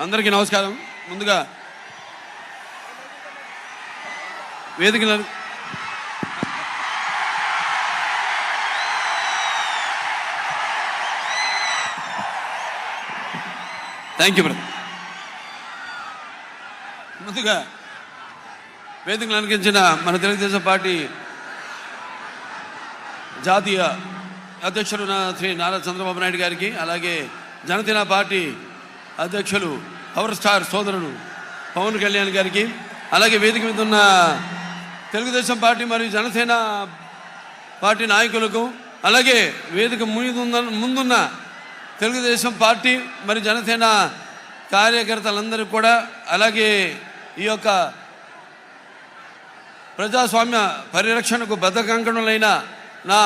అందరికీ నమస్కారం. ముందుగా వేదిక థ్యాంక్ యూ బ్రదర్ ముందుగా వేదికలు అనిపించిన మన తెలుగుదేశం పార్టీ జాతీయ అధ్యక్షుడు నా శ్రీ నారా చంద్రబాబు నాయుడు గారికి అలాగే జనసేన పార్టీ అధ్యక్షులు పవర్ స్టార్ సోదరుడు పవన్ కళ్యాణ్ గారికి అలాగే వేదిక మీద ఉన్న తెలుగుదేశం పార్టీ మరియు జనసేన పార్టీ నాయకులకు అలాగే వేదిక ముందున్న ముందున్న తెలుగుదేశం పార్టీ మరి జనసేన కార్యకర్తలందరికీ కూడా అలాగే ఈ యొక్క ప్రజాస్వామ్య పరిరక్షణకు బద్ధకంకణులైన నా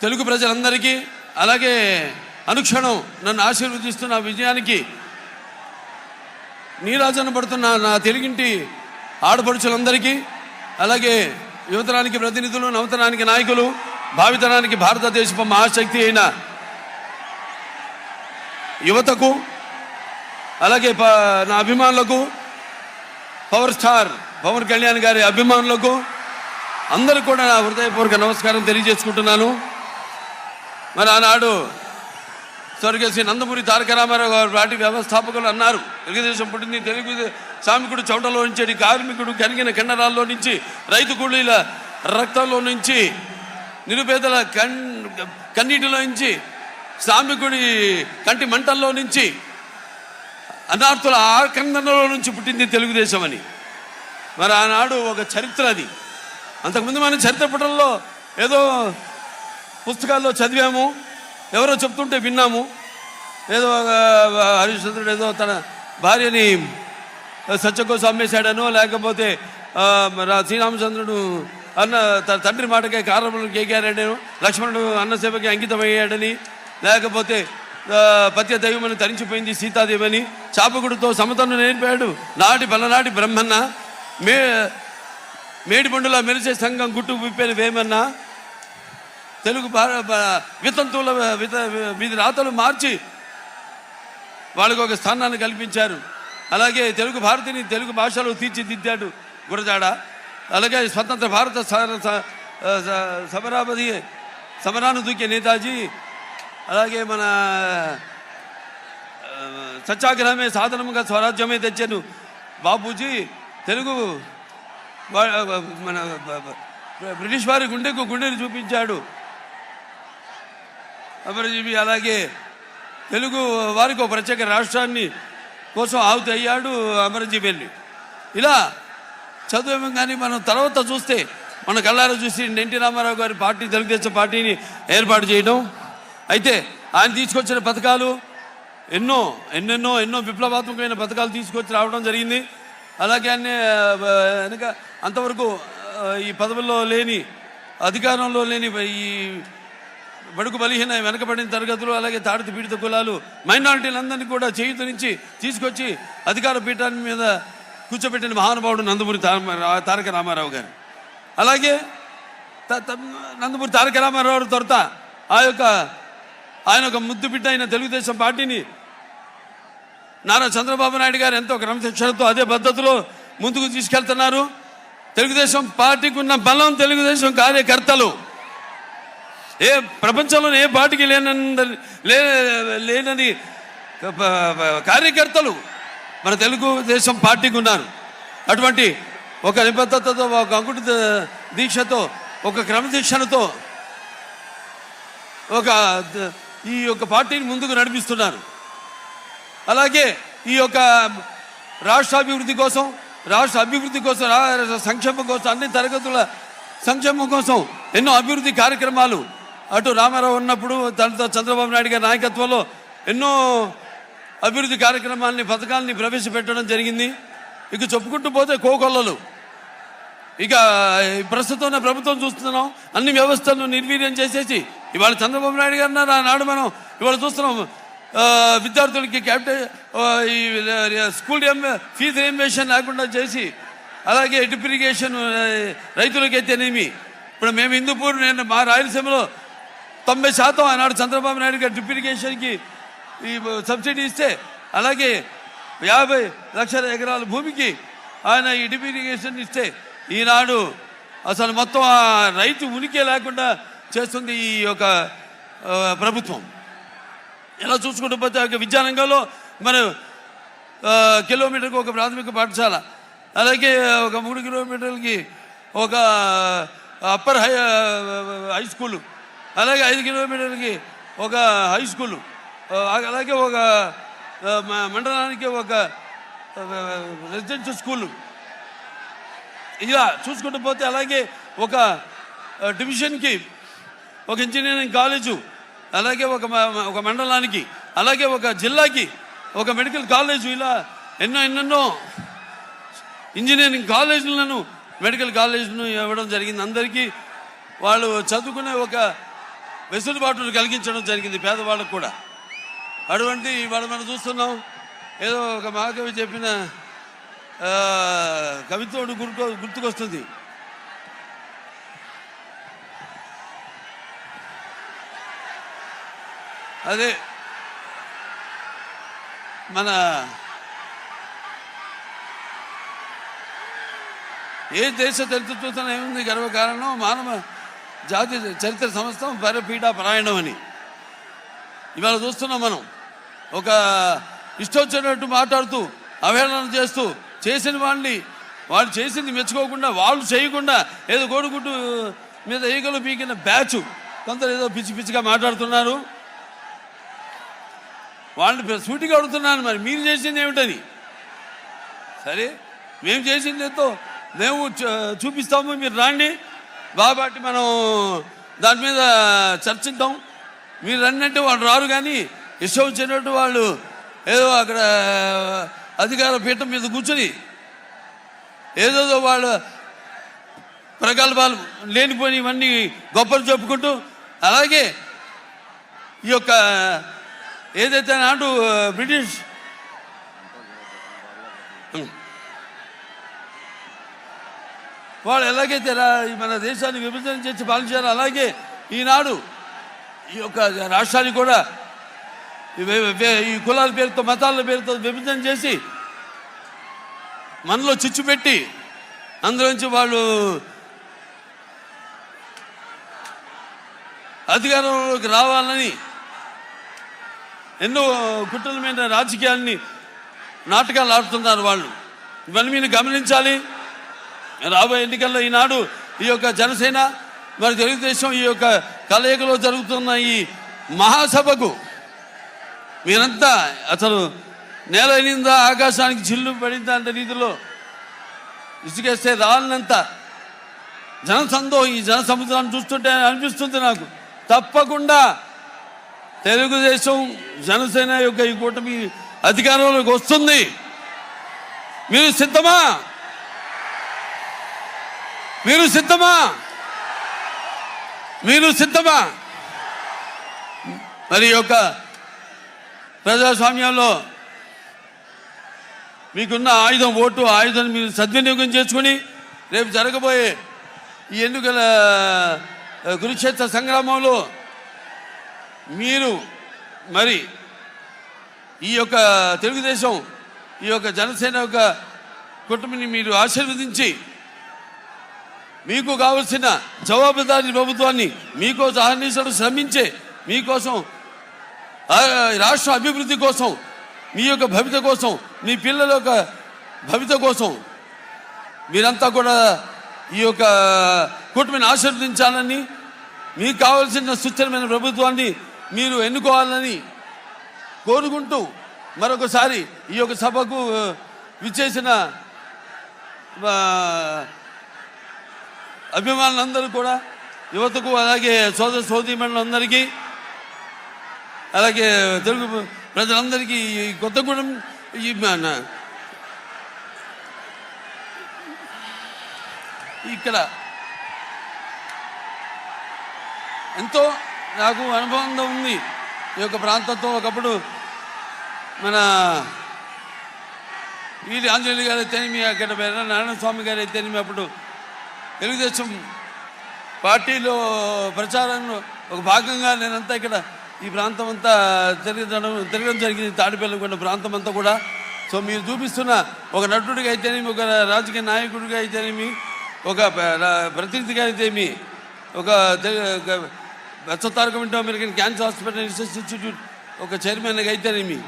తెలుగు ప్రజలందరికీ అలాగే అనుక్షణం నన్ను ఆశీర్వదిస్తున్న విజయానికి నీరాజన పడుతున్న నా తెలుగింటి ఆడపడుచులందరికీ అలాగే యువతరానికి ప్రతినిధులు నవతరానికి నాయకులు భావితరానికి భారతదేశపు మహాశక్తి అయిన యువతకు అలాగే ప- నా అభిమానులకు పవర్ స్టార్ పవన్ కళ్యాణ్ గారి అభిమానులకు అందరూ కూడా నా హృదయపూర్వక నమస్కారం తెలియజేసుకుంటున్నాను. మరి ఆనాడు స్వర్గశ్రీ నందమూరి తారక రామారావు గారు వాటి వ్యవస్థాపకులు అన్నారు. తెలుగుదేశం పుట్టింది తెలుగు శ్రామికుడు చౌటలో నుంచి కార్మికుడు కనిగిన కండరాల్లో నుంచి రైతు కూలీల రక్తంలో నుంచి నిరుపేదల కన్ కన్నీటిలో నుంచి శ్రామికుడి కంటి మంటల్లో నుంచి అనార్థుల ఆకందనలో నుంచి పుట్టింది తెలుగుదేశం అని. మరి ఆనాడు ఒక చరిత్ర అది. అంతకుముందు మన చరిత్ర పుటల్లో ఏదో పుస్తకాల్లో చదివాము. ఎవరో చెప్తుంటే విన్నాము. ఏదో ఒక హరిశ్చంద్రుడు ఏదో తన భార్యని సత్య కోసం అమ్మేశాడనో లేకపోతే రా- శ్రీరామచంద్రుడు అన్న తన తండ్రి మాటకే కారణములు కేకారాడేను లక్ష్మణుడు అన్న సేవకి అంకితమయ్యాడని లేకపోతే పత్య దైవమని తరించిపోయింది సీతాదేవని చాపకుడితో సమతను నేర్పాడు నాటి పలనాటి బ్రహ్మన్న మే మేడిపండులా మెరిసే సంఘం గుట్టు విప్పేది వేమన్నా తెలుగు వితంతువుల విత వీధి రాతలు మార్చి వాళ్ళకు ఒక స్థానాన్ని కల్పించారు. అలాగే తెలుగు భారతిని తెలుగు భాషలో తీర్చిదిద్దాడు గురజాడ. అలాగే స్వతంత్ర భారత సమరాపతి సమరాను దూకే నేతాజీ అలాగే మన సత్యాగ్రహమే సాధనముగా స్వరాజ్యమే తెచ్చాను బాపూజీ. తెలుగు మన బ్రిటిష్ వారి గుండెకు గుండెని చూపించాడు. అమరజీవి అలాగే తెలుగు వారికి ఒక ప్రత్యేక రాష్ట్రాన్ని కోసం ఆవుతి అయ్యాడు అమరజీవి వెళ్ళి. ఇలా చదువు కానీ మనం తర్వాత చూస్తే మన కళ్ళారా చూసి ఎన్టీ రామారావు గారి పార్టీ తెలుగుదేశం పార్టీని ఏర్పాటు చేయడం. అయితే ఆయన తీసుకొచ్చిన పథకాలు ఎన్నో ఎన్నెన్నో ఎన్నో విప్లవాత్మకమైన పథకాలు తీసుకొచ్చి రావడం జరిగింది. అలాగే అన్ని వెనక అంతవరకు ఈ పదవుల్లో లేని అధికారంలో లేని ఈ బడుగు బలహీన వెనకబడిన తరగతులు అలాగే తాడిత పీడిత కులాలు మైనారిటీలందరినీ కూడా చేయుతనిచ్చి తీసుకొచ్చి అధికార పీఠాన్ని మీద కూర్చోబెట్టిన మహానుభావుడు నందమూరి తారక రామారావు గారు. అలాగే త- త- నందమూరి తారక రామారావు తొరత ఆ యొక్క ఆయన ఒక ముద్దు బిడ్డ అయిన తెలుగుదేశం పార్టీని నారా చంద్రబాబు నాయుడు గారు ఎంతో క్రమశిక్షణతో అదే పద్ధతిలో ముందుకు తీసుకెళ్తున్నారు. తెలుగుదేశం పార్టీకి ఉన్న బలం తెలుగుదేశం కార్యకర్తలు ఏ ప్రపంచంలో ఏ పార్టీకి లేనంద లే లేనని కార్యకర్తలు మన తెలుగుదేశం పార్టీకి ఉన్నారు. అటువంటి ఒక నిబద్ధతతో ఒక అంకుట దీక్షతో ఒక క్రమశిక్షణతో ఒక ఈ యొక్క పార్టీని ముందుకు నడిపిస్తున్నారు. అలాగే ఈ యొక్క రాష్ట్ర అభివృద్ధి కోసం రాష్ట్ర అభివృద్ధి కోసం సంక్షేమం కోసం అన్ని తరగతుల సంక్షేమం కోసం ఎన్నో అభివృద్ధి కార్యక్రమాలు అటు రామారావు ఉన్నప్పుడు తనతో చంద్రబాబు నాయుడు గారి నాయకత్వంలో ఎన్నో అభివృద్ధి కార్యక్రమాలని పథకాలని ప్రవేశపెట్టడం జరిగింది. ఇక చెప్పుకుంటూ పోతే కోకొల్లలు. ఇక ప్రస్తుతం ఉన్న ప్రభుత్వం చూస్తున్నాం. అన్ని వ్యవస్థలను నిర్వీర్యం చేసేసి ఇవాళ చంద్రబాబు నాయుడు గారు నాడు మనం ఇవాళ చూస్తున్నాం. విద్యార్థులకి క్యాపిటల్ ఈ స్కూల్ ఫీజు రియంబేషన్ లేకుండా చేసి అలాగే డిప్రిగేషన్ రైతులకైతేనేమి. ఇప్పుడు మేము హిందూపూర్ నేను మా రాయలసీమలో తొంభై శాతం ఆనాడు చంద్రబాబు నాయుడు గారు డ్రిప్ ఇరిగేషన్కి ఈ సబ్సిడీ ఇస్తే అలాగే యాభై లక్షల ఎకరాల భూమికి ఆయన ఈ డ్రిప్ ఇరిగేషన్ ఇస్తే ఈనాడు అసలు మొత్తం ఆ రైతు ఉనికి లేకుండా చేస్తుంది ఈ యొక్క ప్రభుత్వం. ఎలా చూసుకుంటూ పోతే ఆ యొక్క విద్యారంగంలో మన కిలోమీటర్కి ఒక ప్రాథమిక పాఠశాల అలాగే ఒక మూడు కిలోమీటర్లకి ఒక అప్పర్ హై హై స్కూలు అలాగే ఐదు కిలోమీటర్లకి ఒక హై స్కూలు అలాగే ఒక మండలానికి ఒక రెసిడెన్షియల్ స్కూల్ ఇలా చూసుకుంటూ పోతే అలాగే ఒక డివిజన్కి ఒక ఇంజనీరింగ్ కాలేజు అలాగే ఒక ఒక మండలానికి అలాగే ఒక జిల్లాకి ఒక మెడికల్ కాలేజు ఇలా ఎన్నో ఎన్నెన్నో ఇంజనీరింగ్ కాలేజీలను మెడికల్ కాలేజీలను ఇవ్వడం జరిగింది. అందరికీ వాళ్ళు చదువుకునే ఒక వెసులుబాటును కలిగించడం జరిగింది పేదవాళ్ళకు కూడా. అటువంటి ఇవాళ మనం చూస్తున్నాం ఏదో ఒక మహాకవి చెప్పిన కవిత్వం గుర్తు గుర్తుకొస్తుంది. అదే మన ఏ దేశ చరిత్ర చూస్తున్నా ఏముంది గర్వకారణం? మానవ జాతి చరిత్ర సంస్థం పరపీఠ పరాయణం అని. ఇవాళ చూస్తున్నాం మనం. ఒక ఇష్టం వచ్చినట్టు మాట్లాడుతూ అవహేళన చేస్తూ చేసిన వాళ్ళని వాళ్ళు చేసింది మెచ్చుకోకుండా వాళ్ళు చేయకుండా ఏదో కోడిగుడ్డు మీద ఈగలు పీకిన బ్యాచ్. కొందరు ఏదో పిచ్చి పిచ్చిగా మాట్లాడుతున్నారు. వాళ్ళని సూటిగా అడుగుతున్నాను మరి మీరు చేసింది ఏమిటని. సరే మేము చేసింది ఎంతో మేము చూ- చూపిస్తాము మీరు రాండి. కాబట్టి మనం దాని మీద చర్చిద్దాం మీరు అన్నట్టు వాళ్ళు రారు కానీ ఇష్టం వచ్చినట్టు వాళ్ళు ఏదో అక్కడ అధికార పీఠం మీద కూర్చొని ఏదోదో వాళ్ళు ప్రగల్భాలు లేనిపోయి ఇవన్నీ గొప్పలు చెప్పుకుంటూ అలాగే ఈ యొక్క ఏదైతే నాడు బ్రిటిష్ వాళ్ళు ఎలాగైతే మన దేశాన్ని విభజన చేసి పాలించారు అలాగే ఈనాడు ఈ యొక్క రాష్ట్రాన్ని కూడా ఈ ఈ కులాల పేరుతో మతాల పేరుతో విభజన చేసి మనలో చిచ్చు పెట్టి అందులోంచి వాళ్ళు అధికారంలోకి రావాలని ఎన్నో కుట్రలమైన రాజకీయాన్ని రాజకీయాల్ని నాటకాలు ఆడుతున్నారు వాళ్ళు. ఇవన్నీ మీరు గమనించాలి. రాబోయే ఎన్నికల్లో ఈనాడు ఈ యొక్క జనసేన మరి తెలుగుదేశం ఈ యొక్క కలయికలో జరుగుతున్న ఈ మహాసభకు మీరంతా అసలు నేల ఎనిందా ఆకాశానికి చిల్లు పడిందా అంత రీతిలో ఇసుకేస్తే రాలినంత జనసందో ఈ జన సముద్రాన్ని చూస్తుంటే అనిపిస్తుంది నాకు. తప్పకుండా తెలుగుదేశం జనసేన యొక్క ఈ కూటమి అధికారంలోకి వస్తుంది. మీరు సిద్ధమా? మీరు సిద్ధమా? మీరు సిద్ధమా? మరి యొక్క ప్రజాస్వామ్యంలో మీకున్న ఆయుధం ఓటు ఆయుధం మీరు సద్వినియోగం చేసుకుని రేపు జరగబోయే ఈ ఎన్నికల కురుక్షేత్ర సంగ్రామంలో మీరు మరి ఈ యొక్క తెలుగుదేశం ఈ యొక్క జనసేన యొక్క కుటుంబాన్ని మీరు ఆశీర్వదించి మీకు కావలసిన జవాబుదారీ ప్రభుత్వాన్ని మీకోసం అహర్నిశలు శ్రమించే మీకోసం రాష్ట్ర అభివృద్ధి కోసం మీ యొక్క భవిత కోసం మీ పిల్లల యొక్క భవిత కోసం మీరంతా కూడా ఈ యొక్క కూటమిని ఆశీర్వదించాలని మీకు కావలసిన సుస్థిరమైన ప్రభుత్వాన్ని మీరు ఎన్నుకోవాలని కోరుకుంటూ మరొకసారి ఈ యొక్క సభకు విచ్చేసిన అభిమానులందరూ కూడా యువతకు అలాగే సోదర సోదరిమణులందరికీ అలాగే తెలుగు ప్రజలందరికీ ఈ కొత్తగూడెం ఈ ఇక్కడ ఎంతో నాకు అనుభవం ఉంది ఈ యొక్క ప్రాంతంతో ఒకప్పుడు మన వీడి ఆంజనేయులు గారు అయితేనేమి అక్కడ పేర నారాయణ స్వామి గారు అయితేనేమి అప్పుడు తెలుగుదేశం పార్టీలో ప్రచారంలో ఒక భాగంగా నేనంతా ఇక్కడ ఈ ప్రాంతం అంతా తిరగడం తిరగడం జరిగింది. తాడిపల్లి కొండ ప్రాంతం అంతా కూడా. సో మీరు చూపిస్తున్న ఒక నటుడిగా అయితేనేమి ఒక రాజకీయ నాయకుడిగా అయితేనేమి ఒక ప్రతినిధిగా అయితేమి ఒక తె- ఒక Indo American Cancer Hospital Research Institute ఒక చైర్మన్గా అయితేనేమి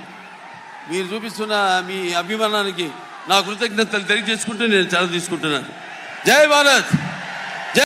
మీరు చూపిస్తున్న మీ అభిమానానికి నా కృతజ్ఞతలు తెలియజేసుకుంటూ నేను చాలా తీసుకుంటున్నాను. జై భారత్